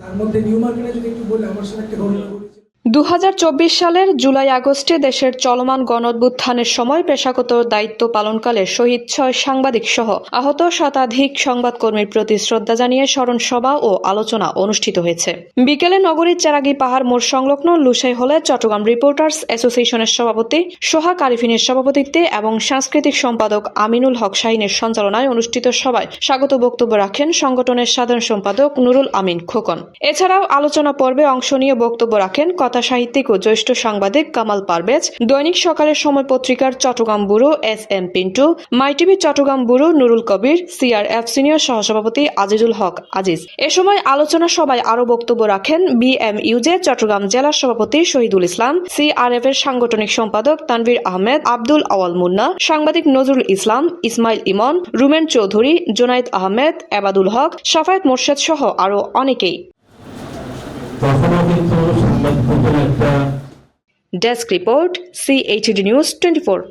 তার মধ্যে নিউ মার্কেটে যদি একটু বলে আমার সাথে একটা ঘটনা দু হাজার চব্বিশ সালের জুলাই আগস্টে দেশের চলমান গণঅভ্যুত্থানের সময় পেশাগত দায়িত্ব পালনকালে শহীদ ছয় সাংবাদিক সহ আহত শতাধিক সংবাদকর্মীর প্রতি শ্রদ্ধা জানিয়ে স্মরণ সভা ও আলোচনা অনুষ্ঠিত হয়েছে। বিকেলে নগরীর চেরাগি পাহাড় মোড় সংলগ্ন লুসাই হলে চট্টগ্রাম রিপোর্টার্স অ্যাসোসিয়েশনের সভাপতি সোহা কারিফিনের সভাপতিত্বে এবং সাংস্কৃতিক সম্পাদক আমিনুল হক শাহিনের সঞ্চালনায় অনুষ্ঠিত সভায় স্বাগত বক্তব্য রাখেন সংগঠনের সাধারণ সম্পাদক নুরুল আমিন খোকন। এছাড়াও আলোচনা পর্বে অংশ নিয়ে বক্তব্য রাখেন কথা সাহিত্যিক ও জ্যেষ্ঠ সাংবাদিক কামাল পারভেজ, দৈনিক সকালের সময় পত্রিকার Chittagong bureau S M Pintu, my TV Chittagong bureau Nurul Kabir CRF senior সহসভাপতি আজিজুল হক আজিজ। এ সময় আলোচনা সভায় আরও বক্তব্য রাখেন বিএমইউজে চট্টগ্রাম জেলা সভাপতি শহীদুল ইসলাম সিআরএফ এর সাংগঠনিক সম্পাদক তানভীর আহমেদ, আব্দুল আওয়াল মুন্না, সাংবাদিক নজরুল ইসলাম, ইসমাইল ইমন, রুমেন চৌধুরী, জোনাইদ আহমেদ, এবাদুল হক, সাফায়েত মোর্শেদ সহ আরও অনেকেই। Desk Report, CHD News 24.